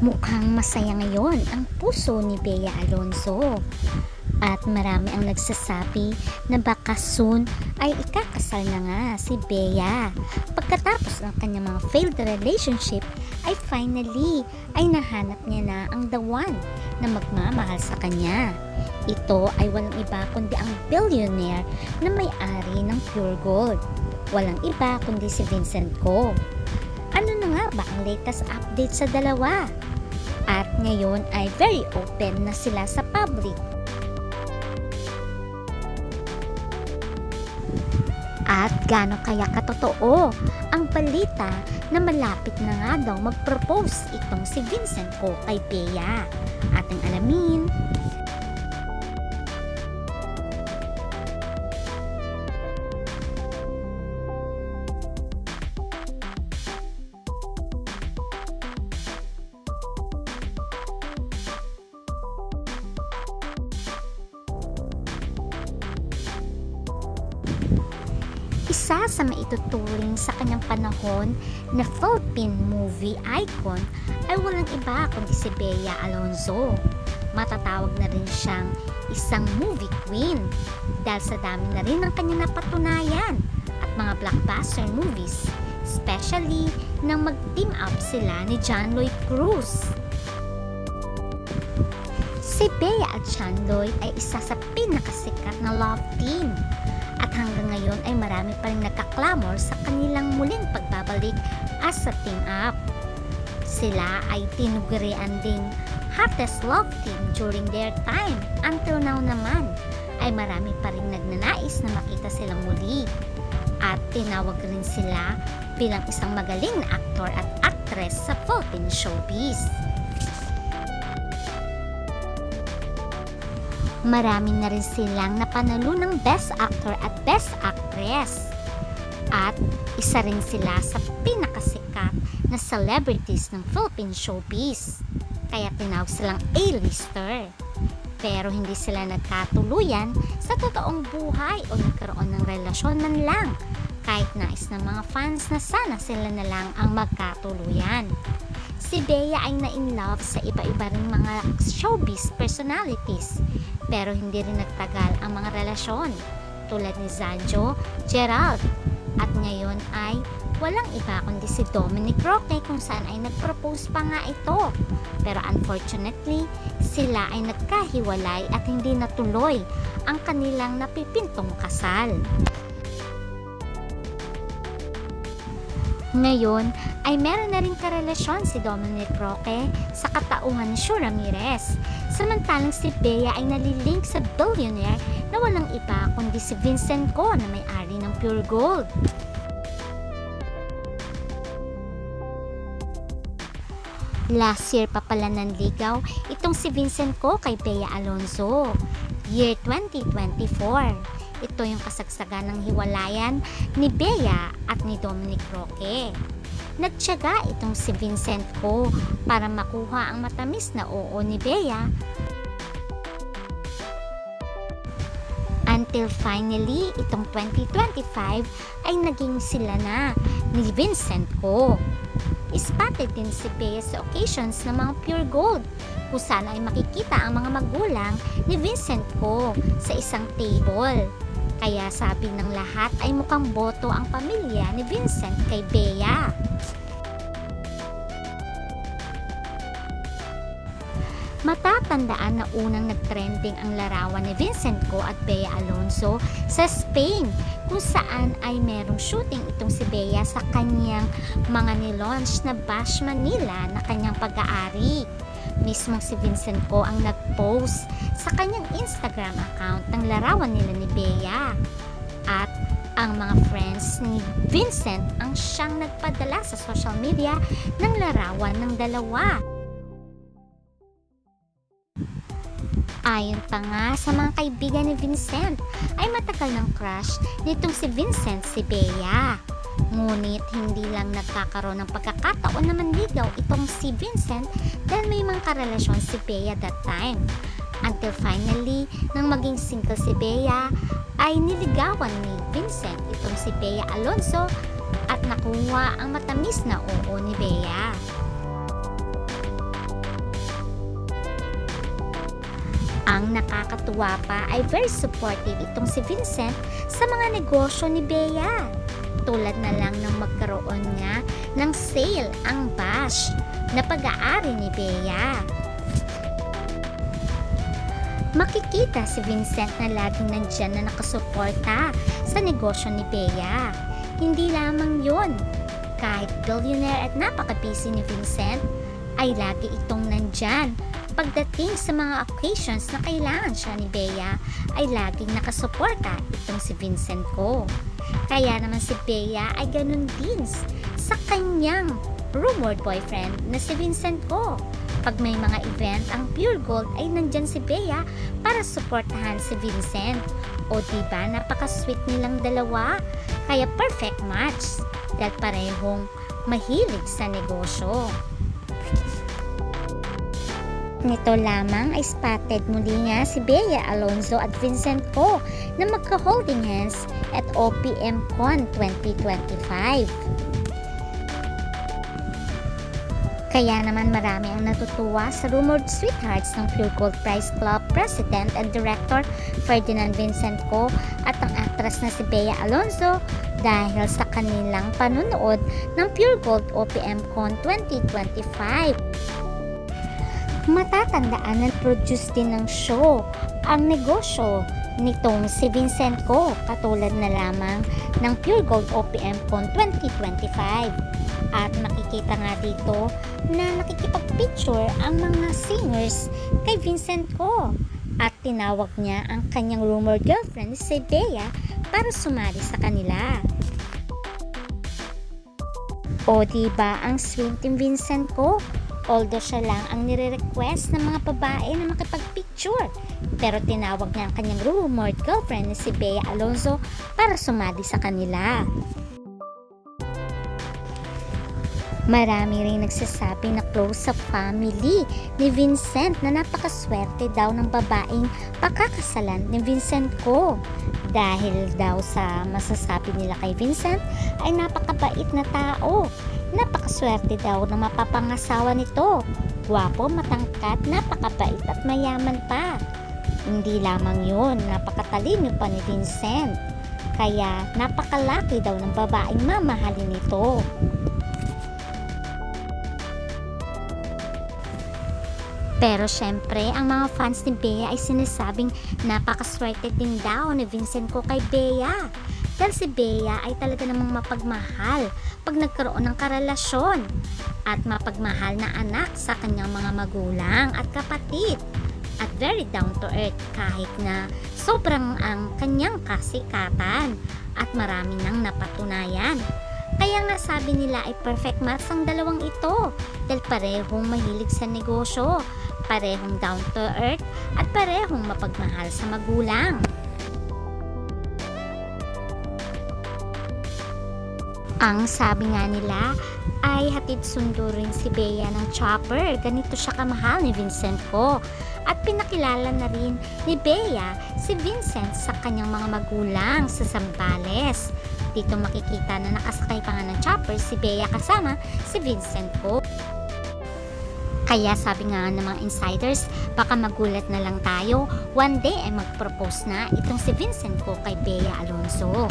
Mukhang masaya ngayon ang puso ni Bea Alonso. At marami ang nagsasabi na baka soon ay ikakasal na nga si Bea. Pagkatapos ng kanyang mga failed relationship ay finally ay nahanap niya na ang the one na magmamahal sa kanya. Ito ay walang iba kundi ang billionaire na may-ari ng Pure Gold. Walang iba kundi si Vincent Ko. Ano na nga ba ang latest update sa dalawa? At ngayon ay very open na sila sa public. At gaano kaya katotoo ang balita na malapit na nga daw mag-propose itong si Vincent ko kay Bea. Ating alamin. Isa sa maituturing sa kanyang panahon na Philippine movie icon ay walang iba kundi si Bea Alonzo. Matatawag na rin siyang isang movie queen dahil sa dami na rin ng kanyang napatunayan at mga blockbuster movies, especially nang mag-team up sila ni John Lloyd Cruz. Si Bea at John Lloyd ay isa sa pinakasikat na love team at hanggang ngayon ay marami pa rin nagkaklamor sa kanilang muling pagbabalik as a team up. Sila ay tinugurian ding hottest love team during their time. Until now naman ay marami pa rin nagnanais na makita silang muli. At tinawag rin sila bilang isang magaling na aktor at actress sa Philippine showbiz. Marami na rin silang napanalo ng Best Actor at Best Actress. At isa rin sila sa pinakasikat na celebrities ng Philippine showbiz. Kaya tinawag silang A-lister. Pero hindi sila nagkatuluyan sa totoong buhay o nagkaroon ng relasyon man lang. Kahit nais ng mga fans na sana sila na lang ang magkatuluyan. Si Bea ay na-in-love sa iba-iba ring mga showbiz personalities pero hindi rin nagtagal ang mga relasyon tulad ni Zanjo, Gerald at ngayon ay walang iba kundi si Dominic Roque kung saan ay nag-propose pa nga ito pero unfortunately sila ay nagkahiwalay at hindi natuloy ang kanilang napipintong kasal. Ngayon ay meron na rin karelasyon si Dominic Roque sa katauhan ni Shu Ramirez. Samantalang si Bea ay nalilink sa billionaire na walang iba kundi si Vincent Ko na may-ari ng Pure Gold. Last year pa pala nanligaw itong si Vincent Ko kay Bea Alonzo. Year 2024. Ito yung kasagsagan ng hiwalayan ni Bea at ni Dominic Roque. Nagtyaga itong si Vincent ko para makuha ang matamis na oo ni Bea until finally itong 2025 ay naging sila na ni Vincent ko. Spotted din si Bea sa occasions ng mga pure gold kung saan ay makikita ang mga magulang ni Vincent ko sa isang table. Kaya sabi ng lahat ay mukhang boto ang pamilya ni Vincent kay Bea. Matatandaan na unang nagtrending ang larawan ni Vincent Ko at Bea Alonso sa Spain kung saan ay merong shooting itong si Bea sa kanyang mga nilaunch na Bash Manila na kanyang pag-aari. Mismong si Vincent Ko ang nag-post sa kanyang Instagram account ng larawan nila ni Bea. At ang mga friends ni Vincent ang siyang nagpadala sa social media ng larawan ng dalawa. Ayon pa nga sa mga kaibigan ni Vincent, ay matagal ng crush nitong si Vincent si Bea. Ngunit hindi lang nagkakaroon ng pagkakataon na manligaw itong si Vincent dahil may mga karelasyon si Bea that time. Until finally, nang maging single si Bea, ay niligawan ni Vincent itong si Bea Alonso at nakuha ang matamis na oo ni Bea. Ang nakakatuwa pa ay very supportive itong si Vincent sa mga negosyo ni Bea tulad na lang ng magkaroon nga ng sale ang Bash na pag-aari ni Bea. Makikita si Vincent na laging nandyan na nakasuporta sa negosyo ni Bea. Hindi lamang yon, kahit billionaire at napaka-busy ni Vincent, ay lagi itong nandyan. Pagdating sa mga occasions na kailangan siya ni Bea, ay laging nakasuporta itong si Vincent ko. Kaya naman si Bea ay ganun din sa kanyang rumored boyfriend na si Vincent ko. Pag may mga event, ang Pure Gold ay nandyan si Bea para suportahan si Vincent. O diba, napaka-sweet nilang dalawa. Kaya perfect match dahil parehong mahilig sa negosyo. Nito lamang ay spotted muli nga si Bea Alonzo at Vincent Ko na magka-holding hands at OPM Con 2025. Kaya naman marami ang natutuwa sa rumored sweethearts ng Pure Gold Prize Club President and Director Ferdinand Vincent Co at ang actress na si Bea Alonzo dahil sa kanilang panunood ng Pure Gold OPM Con 2025. Matatandaan na produce din ng show ang negosyo nitong si Vincent Co katulad na lamang ng Pure Gold OPM Con 2025. At makikita nga dito na nakikipag-picture ang mga singers kay Vincent Co. At tinawag niya ang kanyang rumored girlfriend si Bea para sumali sa kanila. O diba ang sweet ni Vincent ko? Although siya lang ang nire-request ng mga babae na makipag-picture. Pero tinawag niya ang kanyang rumored girlfriend na si Bea Alonzo para sumali sa kanila. Marami rin nagsasabi na close sa family ni Vincent na napakaswerte daw ng babaeng pakakasalan ni Vincent ko. Dahil daw sa masasabi nila kay Vincent ay napakabait na tao. Napakaswerte daw na mapapangasawa nito. Gwapo, matangkat, napakabait at mayaman pa. Hindi lamang yun, napakatalino pa ni Vincent. Kaya napakalaki daw ng babaeng mamahalin nito. Pero syempre, ang mga fans ni Bea ay sinasabing napakaswerte din daw ni Vincent ko kay Bea. Dahil si Bea ay talaga namang mapagmahal pag nagkaroon ng karelasyon at mapagmahal na anak sa kanyang mga magulang at kapatid at very down to earth kahit na sobrang ang kanyang kasikatan at marami nang napatunayan. Kaya nga sabi nila ay perfect match ang dalawang ito dahil parehong mahilig sa negosyo, parehong down to earth at parehong mapagmahal sa magulang. Ang sabi nga nila ay hatid sundo rin si Bea ng chopper. Ganito siya kamahal ni Vincent ko. At pinakilala na rin ni Bea si Vincent sa kanyang mga magulang sa Zambales. Dito makikita na nakasakay pa nga ng chopper si Bea kasama si Vincent ko. Kaya sabi nga ng mga insiders, baka magulat na lang tayo, one day ay mag-propose na itong si Vincent ko kay Bea Alonzo.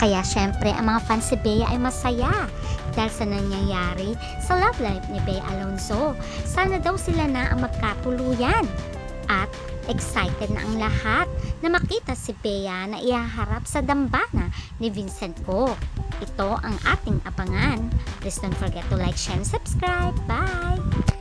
Kaya syempre ang mga fans si Bea ay masaya dahil sa nangyayari sa love life ni Bea Alonzo. Sana daw sila na ang magkatuluyan. At excited na ang lahat na makita si Bea na ihaharap sa dambana ni Vincent ko. Ito ang ating abangan. Please don't forget to like, share, and subscribe. Bye!